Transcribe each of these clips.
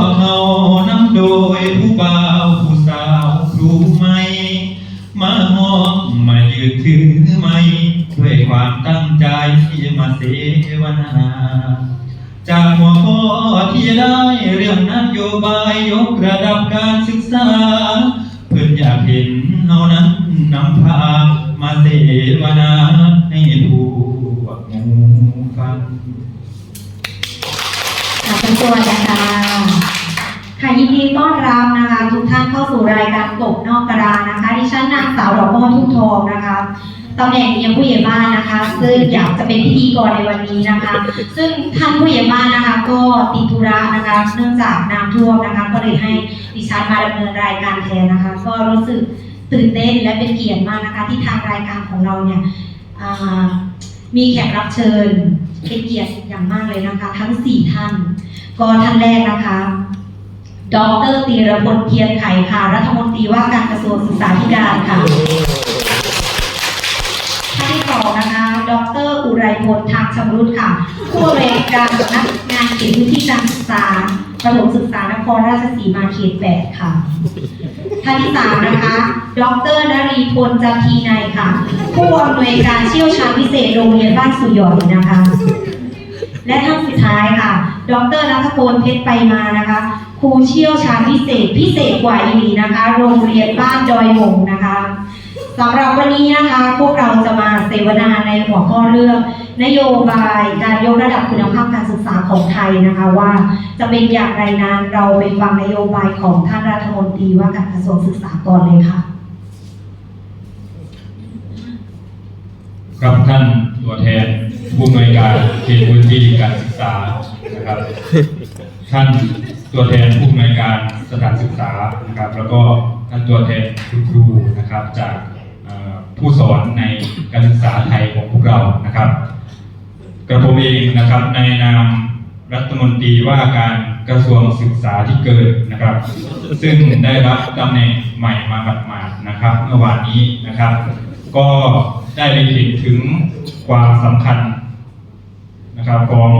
วกเขานำโดยผู้บ่าวผู้สาวครูไม่ มาหอมมายืนถือไม่ด้วยความตั้งใจที่มาเสวนาจากหัวข้อที่ได้เรื่องนโยบายยกระดับการศึกษา เพื่อนอยากเห็นเฮานั้นนำพามาเสวนาให้ผู้หมู่ฟังค่ะเป็นตัวนะ ค่ะยินดีต้อนรับนะคะ ทุกท่านเข้าสู่รายการกบนอกกระดานนะคะดิฉันนางสาวดอกม่อทุ่งทองนะคะตำแหน่งเมียผู้ใหญ่บ้านนะคะ ซึ่งอยากจะเป็นพิธีกรในวันนี้นะคะ ซึ่งท่านผู้ใหญ่บ้านนะคะ ก็ติดธุระนะคะ เนื่องจากน้ำท่วมนะคะ ก็เลยให้ดิฉันมาดำเนินรายการแทนนะคะ ก็รู้สึกตื่นเต้นและเป็นเกียรติมากนะคะ ที่ทางรายการของเราเนี่ยมีแขกรับเชิญเป็นเกียรติอย่างมากเลยนะคะ ทั้งสี่ท่าน ก็ท่านแรกนะคะ ดรตีรพลเพียรไข่ค่ะ รัฐมนตรีว่าการกระทรวงศึกษาธิการค่ะท่านที่สองนะคะ ดร อุไรพลทางชำรุดค่ะ ผู้อำนวยการสำนักงานเขตพื้นที่การศึกษาประถมศึกษานครราชสีมาเขตแปดค่ะ ท่านที่สามนะคะ ดรนรีพลจันทีในยค่ะ ผู้อำนวยการเชี่ยวชาญพิเศษโรงเรียนบ้านสุยอยนะคะ และท่านสุดท้ายค่ะ ดรนัทพลเพชรไปมานะคะ ครูเชี่ยวชาญพิเศษพิเศษกว่าอีหลีนะคะ โรงเรียนบ้านดอยหงนะคะสำหรับวันนี้นะคะ พวกเราจะมาเสวนาในหัวข้อเรื่อง นโยบายการยกระดับคุณภาพการศึกษาของไทยนะคะว่าจะเป็นอย่างไรนั้นเราไปฟังนโยบายของท่านรัฐมนตรีว่าการกระทรวงศึกษาก่อนเลยค่ะครับท่านตัวแทนผู้อำนวยการเขตพื้นที่การศึกษานะครับท่าน ตัวแทนผู้อำนวยการสถานศึกษานะครับ แล้วก็ท่านตัวแทนคุณครูนะครับจากผู้สอนในการศึกษาไทยของพวกเรานะครับ กระผมเองนะครับในนามรัฐมนตรีว่าการกระทรวงศึกษาที่เกิดนะครับ ซึ่งได้รับตำแหน่งใหม่มาบัดมาดนะครับ เมื่อวานนี้นะครับ ก็ได้ไปเห็นถึงความสำคัญนะครับของ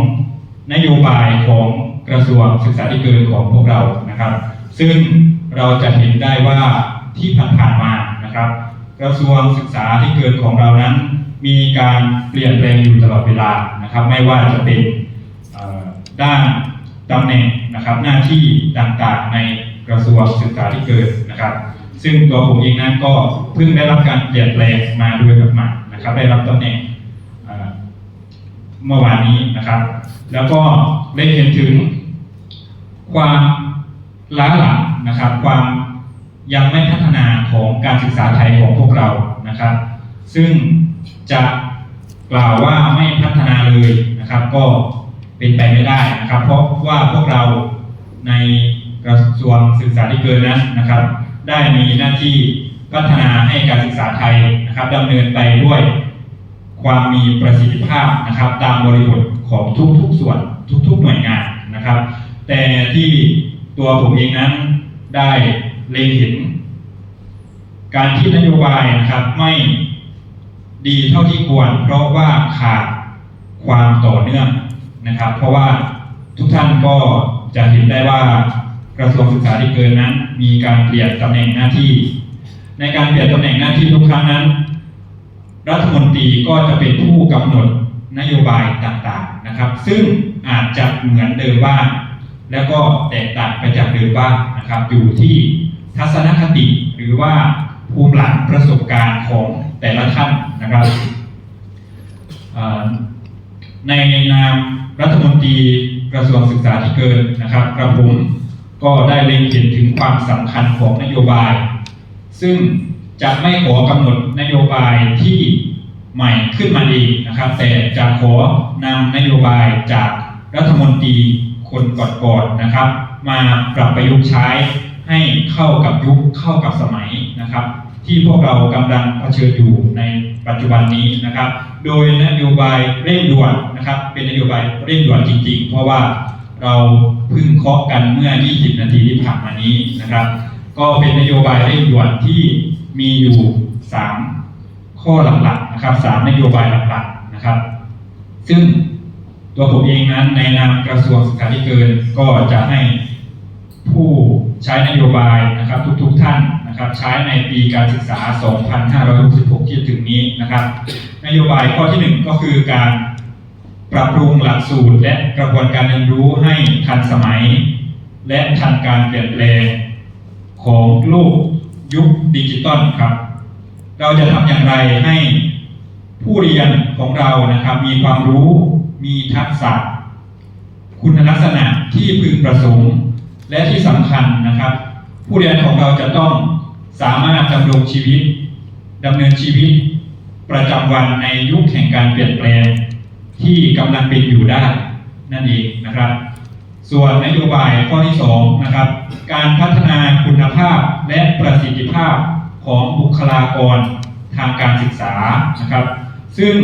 นโยบายของกระทรวงศึกษาธิการของพวกเรานะครับ ซึ่งเราจะเห็นได้ว่าที่ผ่านๆมานะครับ กระทรวงศึกษาธิการของเรานั้น มีการเปลี่ยนแปลงอยู่ตลอดเวลานะครับ ไม่ว่าจะเป็นด้านตำแหน่งนะครับหน้าที่ต่างๆในกระทรวงศึกษาธิการนะครับ ซึ่งตัวผมเองนั้นก็เพิ่งได้รับการเปลี่ยนแปลงมาโดยหมาดนะครับ ได้รับตำแหน่ง เมื่อวานนี้นะครับ แล้วก็ได้เห็นถึงความล้าหลังนะครับ ความยังไม่พัฒนาของการศึกษาไทยของพวกเรานะครับ ซึ่งจะกล่าวว่าไม่พัฒนาเลยนะครับ ก็เป็นไปไม่ได้นะครับ เพราะว่าพวกเราในกระทรวงศึกษาธิการนั้นนะครับ ได้มีหน้าที่พัฒนาให้การศึกษาไทยนะครับดำเนินไปด้วย ความมีประสิทธิภาพนะครับ ตามบริบทของทุกๆส่วนทุกๆหน่วยงานนะครับ แต่ที่ตัวผมเองนั้นได้เล็งเห็น การที่นโยบายนะครับไม่ดีเท่าที่ควร เพราะว่าขาดความต่อเนื่องนะครับ เพราะว่าทุกท่านก็จะเห็นได้ว่ากระทรวงศึกษาธิการนั้น มีการเปลี่ยนตำแหน่งหน้าที่ ในการเปลี่ยนตำแหน่งหน้าที่ทุกครั้งนั้น รัฐมนตรีก็จะเป็นผู้กำหนดนโยบายต่างๆนะครับ ซึ่งอาจจะเหมือนเดิมบ้างแล้วก็แตกต่างไปจากเดิมบ้างนะครับอยู่ที่ทัศนคติหรือว่าภูมิหลังประสบการณ์ของแต่ละท่านนะครับในนามรัฐมนตรีกระทรวงศึกษาธิการนะครับ กระผมก็ได้เล็งเห็นถึงความสำคัญของนโยบาย ซึ่งจะไม่ขอกำหนดนโยบายที่ ใหม่ขึ้นมาเองนะครับ แต่จะขอนำนโยบายจากรัฐมนตรีคนก่อนๆนะครับ มาปรับประยุกต์ใช้ให้เข้ากับยุคเข้ากับสมัยนะครับ ที่พวกเรากำลังเผชิญอยู่ในปัจจุบันนี้นะครับ โดยนโยบายเร่งด่วนนะครับ เป็นนโยบายเร่งด่วนจริง ๆ เพราะว่าเราเพิ่งเคาะกันเมื่อ 20 นาทีที่ผ่านมานี้นะครับ ก็เป็นนโยบายเร่งด่วนที่มีอยู่ 3 ข้อหลักๆนะครับ3นโยบายหลักๆนะครับ ซึ่งตัวผมเองนั้นในนามกระทรวงศึกษาธิการก็จะให้ผู้ใช้นโยบายนะครับทุกๆท่านนะครับใช้ในปีการศึกษา 2566 ที่จะถึงนี้นะครับ นโยบายข้อที่หนึ่งก็คือการปรับปรุงหลักสูตร และกระบวนการเรียนรู้ให้ทันสมัย และทันการเปลี่ยนแปลงของโลกยุคดิจิตอลครับ เราจะทำอย่างไรให้ผู้เรียนของเรานะครับ มีความรู้ มีทักษะ คุณลักษณะที่พึงประสงค์ และที่สำคัญนะครับ ผู้เรียนของเราจะต้องสามารถดำรงชีวิตดำเนินชีวิต ประจำวันในยุคแห่งการเปลี่ยนแปลง ที่กำลังเป็นอยู่ได้นั่นเองนะครับ ส่วนนโยบายข้อที่สองนะครับ การพัฒนาคุณภาพและประสิทธิภาพ ของบุคลากรทางการศึกษานะครับ ซึ่ง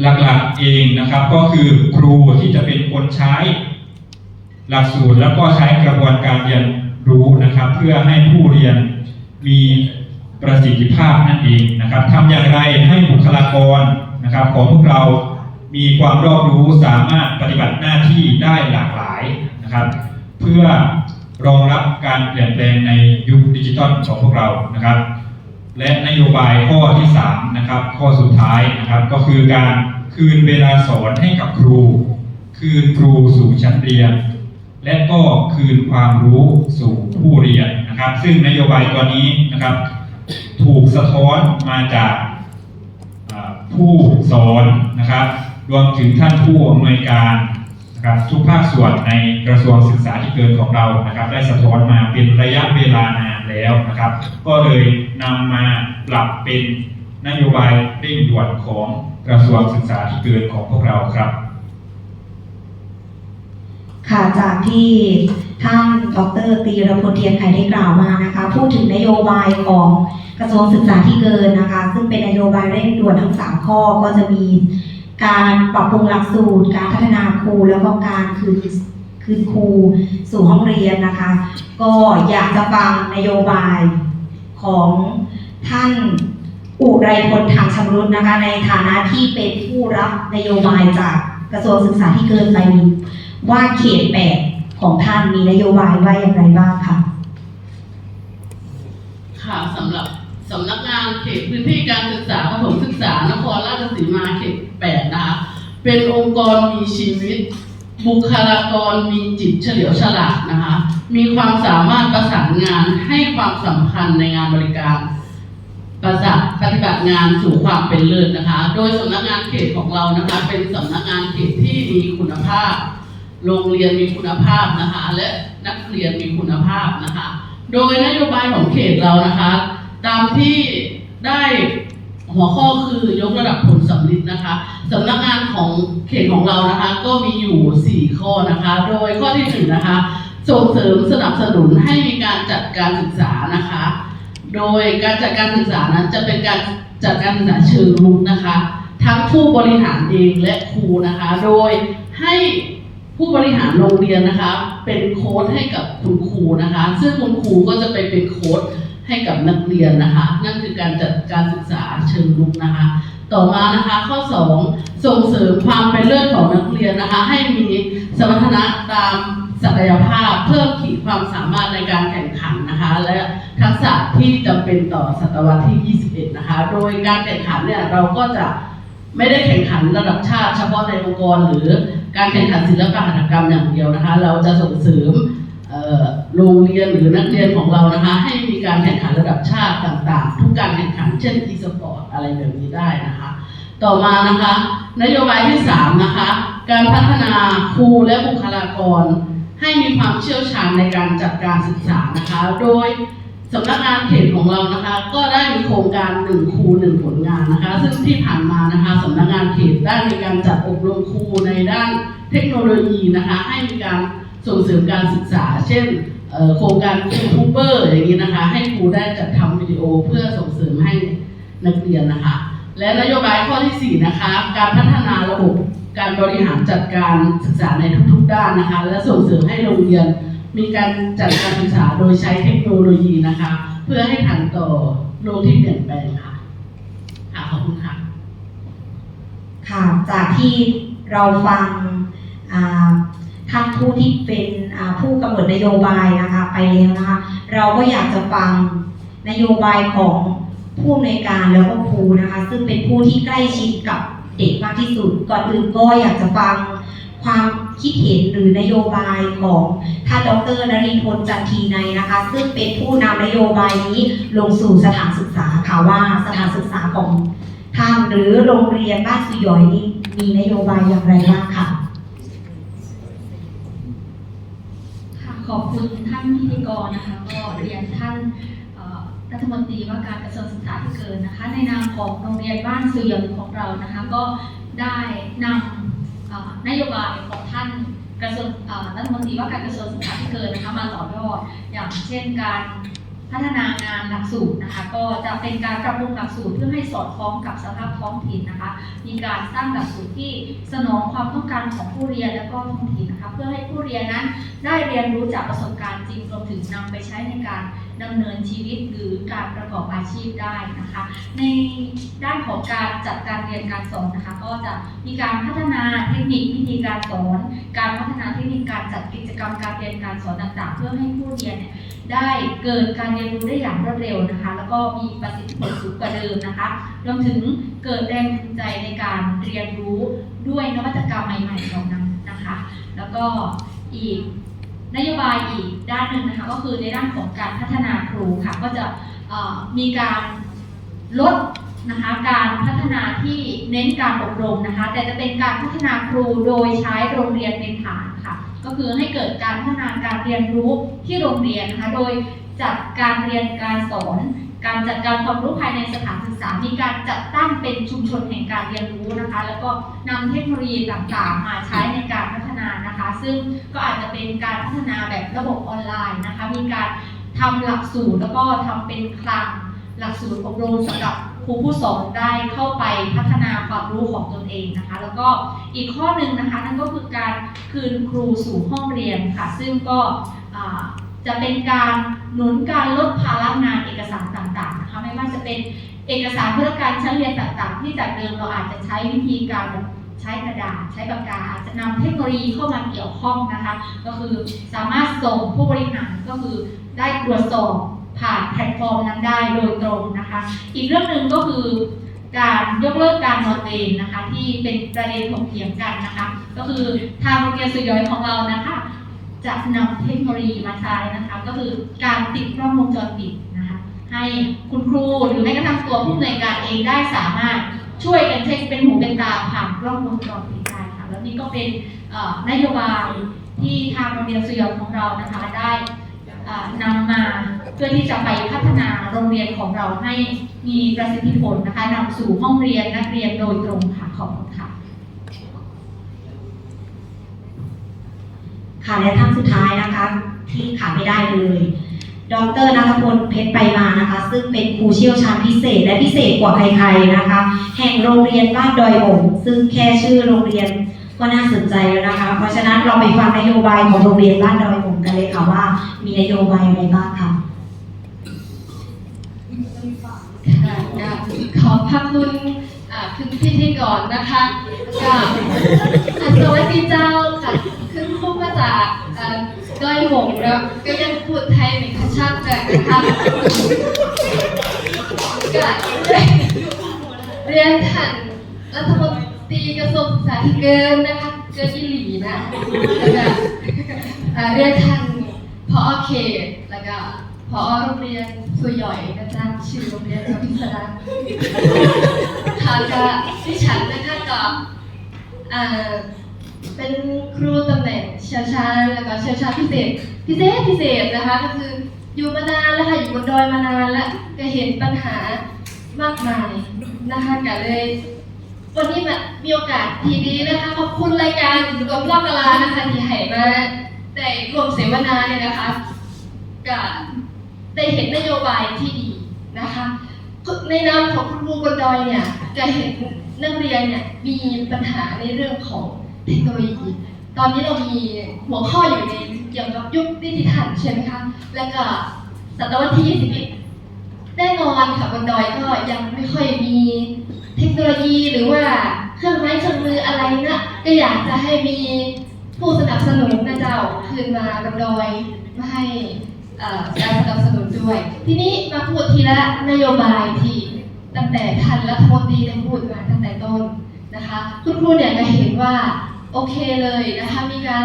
หลักๆเองนะครับก็คือครูที่จะเป็นคนใช้ หลักสูตรแล้วก็ใช้กระบวนการเรียนรู้นะครับ เพื่อให้ผู้เรียนมีประสิทธิภาพนั่นเองนะครับทำอย่างไรให้บุคลากรนะครับ ของพวกเรามีความรอบรู้สามารถปฏิบัติหน้าที่ได้หลากหลายนะครับ เพื่อ รองรับการเปลี่ยนแปลงในยุคดิจิทัลของพวกเรานะครับ และนโยบายข้อที่3นะครับข้อสุดท้ายนะครับก็คือการคืนเวลาสอนให้กับครู คืนครูสู่ชั้นเรียน และก็คืนความรู้สู่ผู้เรียนนะครับ ซึ่งนโยบายตัวนี้นะครับ ถูกสะท้อนมาจากผู้สอนนะครับ รวมถึงท่านผู้อำนวยการ นะครับทุกภาคส่วนในกระทรวงศึกษาธิการของเรานะครับ ได้สะท้อนมาเป็นระยะเวลานานแล้วนะครับ ก็เลยนำมาปรับเป็นนโยบายเร่งด่วนของกระทรวงศึกษาธิการของพวกเราครับค่ะจากที่ท่านดรตีรพลเทียนไขได้กล่าวมานะคะพูดถึงนโยบายของกระทรวงศึกษาที่เกินนะคะ ซึ่งเป็นนโยบายเร่งด่วนทั้ง 3 ข้อก็จะมี การปรับปรุงหลักสูตร การพัฒนาครูแล้วก็การคืนคืนครูสู่ห้องเรียนนะคะ ก็อยากจะฟังนโยบายของท่านอุไรพลทางชำรุดนะคะ ในฐานะที่เป็นผู้รับนโยบายจากกระทรวงศึกษาที่เกินไปนี้ว่าเขตแปดของท่านมีนโยบายว่าอย่างไรบ้างคะค่ะสำหรับ สำนักงานเขตพื้นที่การศึกษาประถมศึกษานครราชสีมาเขตแปดนะคะเป็นองค์กรมีชีวิต บุคลากรมีจิตเฉลียวฉลาดนะคะมีความสามารถประสานงานให้ความสำคัญในงานบริการประสานปฏิบัติงานสู่ความเป็นเลิศนะคะ โดยสำนักงานเขตของเรานะคะ เป็นสำนักงานเขตที่มีคุณภาพ โรงเรียนมีคุณภาพนะคะ และนักเรียนมีคุณภาพนะคะ โดยนโยบายของเขตเรานะคะ ตามที่ได้หัวข้อคือยกระดับผลสำลิดนะคะสำนักงานของเขตของเรานะคะ ก็มีอยู่ 4 ข้อนะคะ โดยข้อที่หนึ่งนะคะ ส่งเสริมสนับสนุนให้มีการจัดการศึกษานะคะ โดยการจัดการศึกษานั้นจะเป็นการจัดการศึกษาเชิงรุกนะคะ ทั้งผู้บริหารเองและครูนะคะ โดยให้ผู้บริหารโรงเรียนนะคะ เป็นโค้ดให้กับคุณครูนะคะ ซึ่งคุณครูก็จะไปเป็นโค้ด ให้กับนักเรียนนะคะ นั่นคือการจัดการศึกษาเชิงรุกนะคะ ต่อมานะคะข้อ 2 ส่งเสริมความเป็นเลิศของนักเรียนนะคะ ให้มีสมรรถนะตามศักยภาพเพิ่มขีดความสามารถในการแข่งขันนะคะ และทักษะที่จำเป็นต่อศตวรรษที่ 21 นะคะ โดยการแข่งขันเนี่ยเราก็จะไม่ได้แข่งขันระดับชาติเฉพาะในองค์กร หรือการแข่งขันศิลปะหัตถกรรมอย่างเดียวนะคะ เราจะส่งเสริมเอ่อ โรงเรียนหรือนักเรียนของเรานะคะ ให้มีการแข่งขันระดับชาติต่างๆ ทุกการแข่งขันเช่น e-sport อะไรแบบนี้ได้นะคะ ต่อมานะคะ นโยบายที่3นะคะการพัฒนาครูและบุคลากร ให้มีความเชี่ยวชาญในการจัดการศึกษานะคะ โดยสำนักงานเขตของเรานะคะ ก็ได้มีโครงการหนึ่งครูหนึ่งผลงานนะคะ ซึ่งที่ผ่านมานะคะสำนักงานเขตได้มีการจัดอบรมครูในด้านเทคโนโลยีนะคะ ให้มีการส่งเสริมการศึกษา เช่น โครงการยูทูบเบอร์อย่างนี้นะคะ ให้ครูได้จัดทำวิดีโอเพื่อส่งเสริมให้นักเรียนนะคะ และนโยบายข้อที่ 4 นะคะ การพัฒนาระบบการบริหารจัดการศึกษาในทุกๆ ด้านนะคะ และส่งเสริมให้โรงเรียนมีการจัดการศึกษาโดยใช้เทคโนโลยีนะคะ เพื่อให้ทันต่อโลกที่เปลี่ยนแปลงค่ะค่ะขอบคุณค่ะค่ะจากที่เราฟังอ่า ท่านผู้ที่เป็นผู้กำหนดนโยบายนะคะไปแล้วนะคะ เราก็อยากจะฟังนโยบายของผู้อำนวยการแล้วก็ครูนะคะ ซึ่งเป็นผู้ที่ใกล้ชิดกับเด็กมากที่สุด ก่อนอื่นก็อยากจะฟังความคิดเห็นหรือนโยบายของท่านดรนรินทร์จันทีในนะคะ ซึ่งเป็นผู้นำนโยบายนี้ลงสู่สถานศึกษาค่ะว่าสถานศึกษาของท่านหรือโรงเรียนบ้านสุยอยนี้มีนโยบายอย่างไรบ้างค่ะ ค่ะ ขอบคุณท่านพิธีกรนะคะ ก็เรียนท่านรัฐมนตรีว่าการกระทรวงศึกษาธิการนะคะ ในนามของโรงเรียนบ้านสุยนของเรานะคะ ก็ได้นำนโยบายของท่านกระทรวงรัฐมนตรีว่าการกระทรวงศึกษาธิการนะคะมาต่อยอดอย่างเช่นการ พัฒนางานหลักสูตรนะคะ ก็จะเป็นการปรับปรุงหลักสูตรเพื่อให้สอดคล้องกับสภาพท้องถิ่นนะคะ มีการสร้างหลักสูตรที่สนองความต้องการของผู้เรียนและก็ท้องถิ่นนะคะ เพื่อให้ผู้เรียนนั้นได้เรียนรู้จากประสบการณ์จริงรวมถึงนำไปใช้ในการ ดำเนินชีวิตหรือการประกอบอาชีพได้นะคะ ในด้านของการจัดการเรียนการสอนนะคะ ก็จะมีการพัฒนาเทคนิควิธีการสอน การพัฒนาเทคนิคการจัดกิจกรรมการเรียนการสอนต่างๆ เพื่อให้ผู้เรียนเนี่ยได้เกิดการเรียนรู้ได้อย่างรวดเร็วนะคะ แล้วก็มีประสิทธิผลสูงกว่าเดิมนะคะ รวมถึงเกิดแรงจูงใจในการเรียนรู้ด้วยนวัตกรรมใหม่ๆเหล่านั้นนะคะ แล้วก็อีก นโยบายอีกด้านหนึ่งนะคะก็คือในด้านของการพัฒนาครูค่ะก็จะมีการลดนะคะการพัฒนาที่เน้นการอบรมนะคะ แต่จะเป็นการพัฒนาครูโดยใช้โรงเรียนเป็นฐานค่ะ ก็คือให้เกิดการพัฒนาการเรียนรู้ที่โรงเรียนนะคะโดยจัดการเรียนการสอน การจัดการความรู้ภายในสถานศึกษา มีการจัดตั้งเป็นชุมชนแห่งการเรียนรู้นะคะ แล้วก็นำเทคโนโลยีต่างๆ มาใช้ในการพัฒนานะคะ ซึ่งก็อาจจะเป็นการพัฒนาแบบระบบออนไลน์นะคะ มีการทำหลักสูตรแล้วก็ทำเป็นคลังหลักสูตรอบรมสำหรับครูผู้สอนได้เข้าไปพัฒนาความรู้ของตนเองนะคะ แล้วก็อีกข้อหนึ่งนะคะนั่นก็คือการคืนครูสู่ห้องเรียนค่ะ ซึ่งก็จะเป็นการหนุนการลดภาระงานเอกสารต่างๆนะคะไม่ว่าจะเป็นเอกสารเพื่อการชั้นเรียนต่างๆ ที่จากเดิมเราอาจจะใช้วิธีการแบบ ใช้กระดาษใช้ปากกาจะนำเทคโนโลยีเข้ามาเกี่ยวข้องนะคะ ก็คือสามารถส่งผู้บริหารก็คือได้ตรวจสอบผ่านแพลตฟอร์มนั้นได้โดยตรงนะคะ อีกเรื่องหนึ่งก็คือการยกเลิกการนอนเวรนะคะ ที่เป็นประเด็นถกเถียงกันนะคะ ก็คือทางโรงเรียนสุยอยของเรานะคะ จะนำเทคโนโลยีมาใช้นะคะ ก็คือการติดกล้องวงจรปิดนะคะ ให้คุณครูหรือแม้กระทั่งตัวผู้อำนวยการเองได้สามารถ ช่วยกันเช็คเป็นหูเป็นตาผ่านกล้องวงจรปิดได้ค่ะ แล้วนี่ก็เป็นนโยบายที่ทางโรงเรียนสุยอนของเรานะคะได้นำมาเพื่อที่จะไปพัฒนาโรงเรียนของเราให้มีประสิทธิผลนะคะนำสู่ห้องเรียนนักเรียนโดยตรงค่ะขอบคุณค่ะค่ะและท่านสุดท้ายนะคะ ที่ขาดไม่ได้เลย ดรนัทพลเพชรไปมานะคะ ซึ่งเป็นครูเชี่ยวชาญพิเศษและพิเศษกว่าใครๆนะคะ แห่งโรงเรียนบ้านดอยหงส์ซึ่งแค่ชื่อโรงเรียนก็น่าสนใจแล้วนะคะ เพราะฉะนั้นเราไปฟังนโยบายของโรงเรียนบ้านดอยหงส์กันเลยค่ะว่า มีนโยบายอะไรบ้างค่ะค่ะก็ขอบพระคุณอ่าคุณพิธีกรนะคะก็อ่าสวัสดีเจ้าค่ะขึ้นคู่มาจากอ่า ด้อยหงแล้วก็ยังพูดไทยไม่ค่อยชัดเลยนะคะก็เรียนท่านรัฐมนตรีกระทรวงศึกษาธิการนะคะเกินยี่หลีนะแล้วก็เรียนท่านพอเขตแล้วก็พอโรงเรียนสุยหย่อยนะจ๊ะชื่อโรงเรียนพระพิสดารค่ะก็ที่ฉันนะคะก็อ่า เป็นครูตำแหน่งเชี่ยวชาญแล้วก็เชี่ยวชาญพิเศษ พิเศษพิเศษนะคะก็คืออยู่มานานแล้วค่ะอยู่บนดอยมานานแล้วก็เห็นปัญหามากมายนะคะก็เลย วันนี้มามีโอกาสทีดีนะคะขอบคุณรายการกบลอกกะลานะคะที่ให้มาได้รวมเสวนาเนี่ยนะคะก็ได้เห็นนโยบายที่ดีนะคะในนามของคุณครูบนดอยเนี่ยจะเห็นนักเรียนเนี่ยมีปัญหาในเรื่องของ เทคโนโลยีตอนนี้เรามีหัวข้ออยู่ในเกี่ยวกับยุคดิจิทัลใช่ไหมคะ แล้วก็ศตวรรษที่21แน่นอนค่ะบนดอยก็ยังไม่ค่อยมีเทคโนโลยีหรือว่าเครื่องไม้เครื่องมืออะไรนะก็อยากจะให้มีผู้สนับสนุนนะเจ้าคืนมาบนดอยมาให้การสนับสนุนด้วย ทีนี้มาพูดทีละนโยบายที่ตั้งแต่ท่านรัฐมนตรีได้พูดมาตั้งแต่ต้นนะคะ คุณครูเนี่ยจะเห็นว่า โอเคเลยนะคะมีการ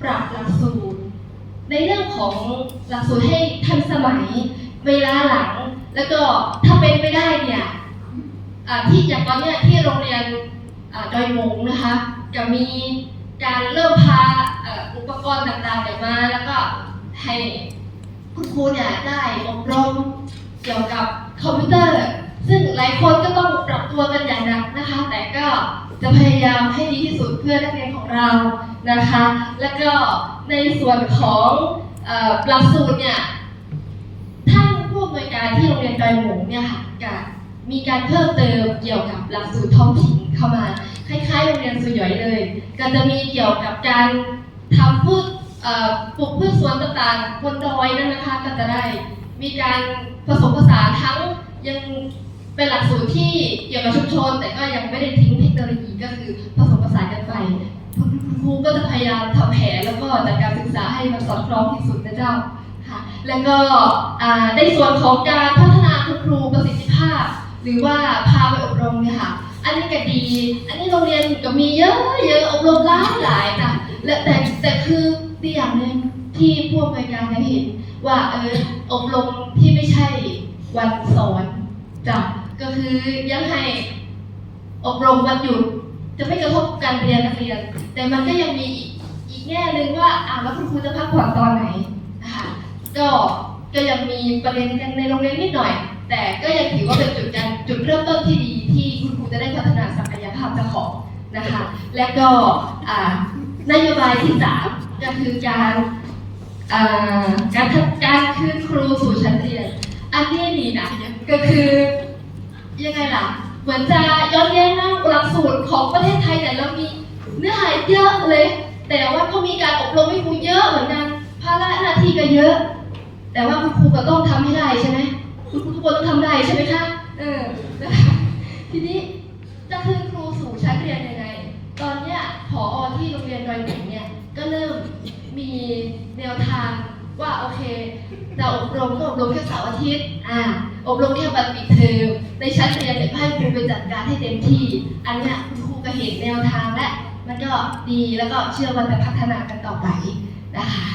ปรับหลักสูตร ในเรื่องของหลักสูตรให้ทันสมัยเวลาหลัง แล้วก็ถ้าเป็นไปได้เนี่ยที่อย่างตอนเนี้ยที่โรงเรียนอดอยมงนะคะจะมีการเริ่มพาอุปกรณ์ต่างๆเนี่ยมา แล้วก็ให้คุณครูเนี่ยได้อบรมเกี่ยวกับคอมพิวเตอร์ ซึ่งหลายคนก็ต้องปรับตัวกันอย่างหนักนะคะ แต่ก็ จะพยายามให้ดีที่สุดเพื่อนักเรียนของเรานะคะ แล้วก็ในส่วนของหลักสูตรเนี่ยท่านผู้อำนวยการที่โรงเรียนดอยหมูเนี่ยค่ะก็มีการเพิ่มเติมเกี่ยวกับหลักสูตรท้องถิ่นเข้ามา คล้ายๆโรงเรียนสุยอยเลย ก็จะมีเกี่ยวกับการทำพืชปลูกพืชสวนต่างๆบนดอยนั่นนะคะก็จะได้มีการผสมผสานทั้งยัง เป็นหลักสูตรที่เกี่ยวกับชุมชน แต่ก็ยังไม่ได้ทิ้งเทคโนโลยีก็คือผสมผสานกันไปครูก็จะพยายามทำแผนแล้วก็จัดการศึกษาให้มันสอดคล้องที่สุดนะเจ้าค่ะ แล้วก็อ่าในส่วนของการพัฒนาคุณครูประสิทธิภาพ หรือว่าพาไปอบรมเนี่ยค่ะ อันนี้ก็ดี อันนี้โรงเรียนก็มีเยอะเยอะอบรมหลายหลายจ้ะและแต่แต่คือดีอย่างหนึ่งที่ผู้อำนวยการเห็น ว่าเอออบรมที่ไม่ใช่วันสอนจ้ะ ก็คือยังให้อบรมวันหยุดจะไม่กระทบการเรียนนักเรียน แต่มันก็ยังมีอีกแง่หนึ่งว่าอ่าแล้วคุณครูจะพักผ่อนตอนไหนนะคะก็ก็ยังมีประเด็นกันในโรงเรียนนิดหน่อย แต่ก็ยังถือว่าเป็นจุดการจุดเริ่มต้นที่ดีที่คุณครูจะได้พัฒนาศักยภาพเจ้าของนะคะ และก็อ่านโยบายที่สามก็คือการอ่าการทำการคืนครูสู่ชั้นเรียน อันนี้นี่นะก็คือ เหมือนจะย้อนแย้งนะหลักสูตรของประเทศไทยเนี่เรามีเนื้อหาเยอะเลย แต่ว่าก็มีการอบรมให้ครูเยอะเหมือนกันภาระหน้าที่ก็เยอะ แต่ว่าคุณครูก็ต้องทำให้ได้ใช่ไหมคุณครูทุกคนต้องทำได้ใช่ไหมคะเออทีนี้จะคืนครูสู่ชั้นเรียนยังไง ตอนเนี้ยผอที่โรงเรียนดอยหมิงเนี่ยก็เริ่มมีแนวทางว่าโอเคจะอบรมก็อบรมแค่เสาร์อาทิตย์อ่า อบรมแค่วันปิดเทอมในชั้นเรียนเนี่ยก็ให้ครูไปจัดการให้เต็มที่ อันเนี้ยคุณครูก็เห็นแนวทางและ มันก็ดีแล้วก็เชื่อว่าจะพัฒนากันต่อไปนะคะ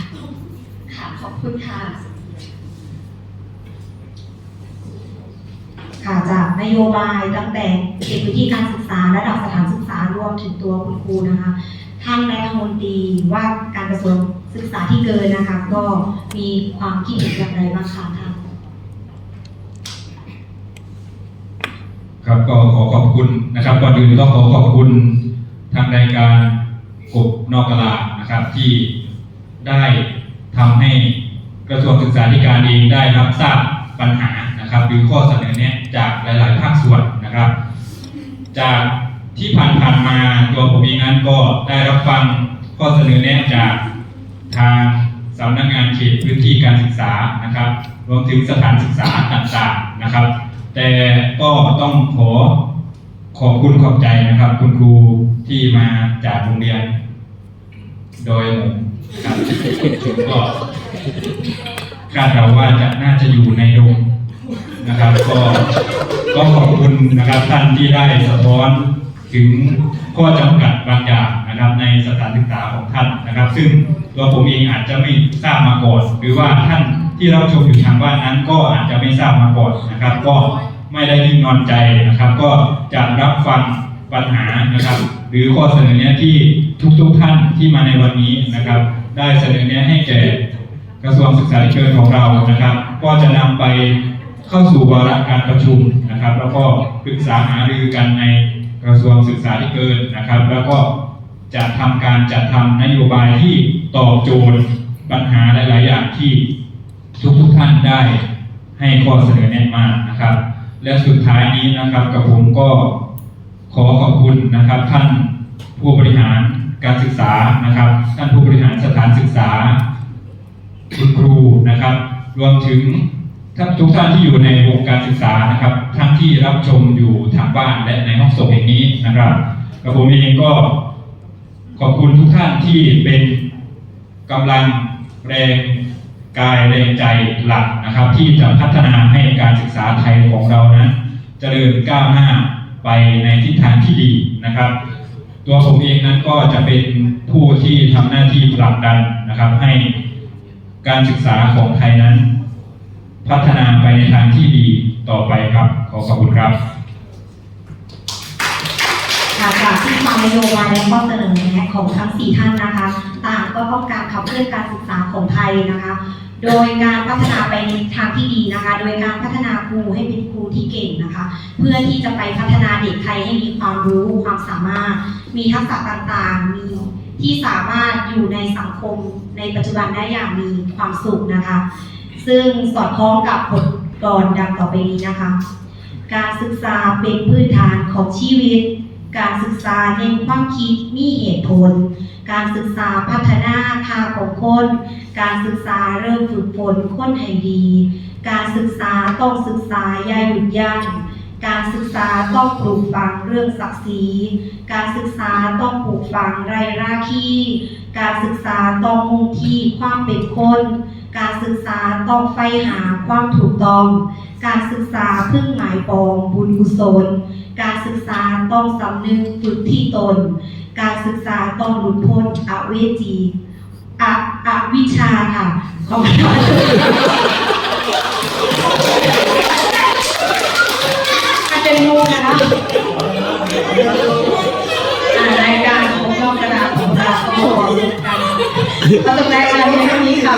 ค่ะขอบคุณค่ะ ค่ะจากนโยบายตั้งแต่เขตพื้นที่การศึกษาระดับสถานศึกษารวมถึงตัวคุณครูนะคะท่านรัฐมนตรีว่าการกระทรวงศึกษาที่เกินนะคะ ก็มีความคิดเห็นอย่างไรบ้างคะท่าน ครับก็ขอขอบคุณนะครับก่อนอื่นต้องขอขอบคุณทางรายการกบนอกกลานะครับ ที่ได้ทำให้กระทรวงศึกษาธิการเองได้รับทราบปัญหานะครับ หรือข้อเสนอแนะจากหลาย ๆ ภาคส่วนนะครับ จากที่ผ่านๆมาตัวผมเองนั้นก็ได้รับฟังข้อเสนอแนะจากทางสำนักงานเขตพื้นที่การศึกษานะครับ รวมถึงสถานศึกษาต่างๆนะครับ แต่ก็ต้องขอขอบคุณขอบใจนะครับ คุณครูที่มาจากโรงเรียน โดยหมครับก็คาดเดาว่าจะน่าจะอยู่ในดงนะครับ ก็ก็ขอบคุณนะครับท่านที่ได้สะท้อนถึงข้อจำกัดบางอย่างนะครับ ในสถานศึกษาของท่านนะครับ ซึ่งตัวผมเองอาจจะไม่ทราบมาก่อนหรือว่าท่าน ที่รับชมอยู่ทางบ้านนั้นก็อาจจะไม่ทราบมาก่อนนะครับ ก็ไม่ได้นิ่งนอนใจนะครับ ก็จะรับฟังปัญหานะครับ หรือข้อเสนอแนะที่ทุกๆท่านที่มาในวันนี้นะครับ ได้เสนอแนะให้แก่กระทรวงศึกษาธิการของเรานะครับ ก็จะนำไปเข้าสู่วาระการประชุมนะครับ แล้วก็ปรึกษาหารือกันในกระทรวงศึกษาธิการนะครับ แล้วก็จะทำการจัดทำนโยบายที่ตอบโจทย์ปัญหาหลาย ๆ อย่างที่ ทุกๆท่านได้ให้ข้อเสนอแนะมานะครับ และสุดท้ายนี้นะครับกับผมก็ขอขอบคุณนะครับ ท่านผู้บริหารการศึกษานะครับ ท่านผู้บริหารสถานศึกษาคุณครูนะครับ รวมถึงท่านทุกท่านที่อยู่ในวงการศึกษานะครับ ทั้งที่รับชมอยู่ทางบ้านและในห้องส่งแห่งนี้นะครับกระผมเองก็ขอบคุณทุกท่านที่เป็นกำลังแรง กายแรงใจหลักนะครับ ที่จะพัฒนาให้การศึกษาไทยของเรานั้นเจริญก้าวหน้าไปในทิศทางที่ดีนะครับ ตัวผมเองนั้นก็จะเป็นผู้ที่ทำหน้าที่ผลักดันนะครับ ให้การศึกษาของไทยนั้น พัฒนาไปในทางที่ดีต่อไปครับขอขอบคุณครับค่ะจากที่ฟังนโยบายและข้อเสนอแนะของทั้งสี่ท่านนะคะ ต่างก็ต้องการขับเคลื่อนการศึกษาของไทยนะคะ โดยการพัฒนาไปในทางที่ดีนะคะ โดยการพัฒนาครูให้เป็นครูที่เก่งนะคะ เพื่อที่จะไปพัฒนาเด็กไทยให้มีความรู้ความสามารถ มีทักษะต่างๆ มีที่สามารถอยู่ในสังคมในปัจจุบันได้อย่างมีความสุขนะคะ ซึ่งสอดคล้องกับบทกลอนดังต่อไปนี้นะคะ การศึกษาเป็นพื้นฐานของชีวิต การศึกษาเน้นความคิดมีเหตุผล การศึกษาพัฒนาค่าของคน การศึกษาเริ่มฝึกฝนคนให้ดี การศึกษาต้องศึกษาอย่าหยุดยั้งการศึกษาต้องปลูกฝังเรื่องศักดิ์ศรี การศึกษาต้องปลูกฝังไรราคีการศึกษาต้องมุ่งที่ความเป็นคน การศึกษาต้องไฟหาความถูกต้อง การศึกษาพึ่งหมายปองบุญกุศล การศึกษาต้องสำนึกฝึกที่ตน การศึกษาตองหลุดพ้นอเวจีอะอวิชาค่ะขอบคุณค่ะมันเป็นมุกนะคะรายการของนอกกระดาษของเราก็บอกกันเราจะแปลอะไรในเรื่องนี้ค่ะ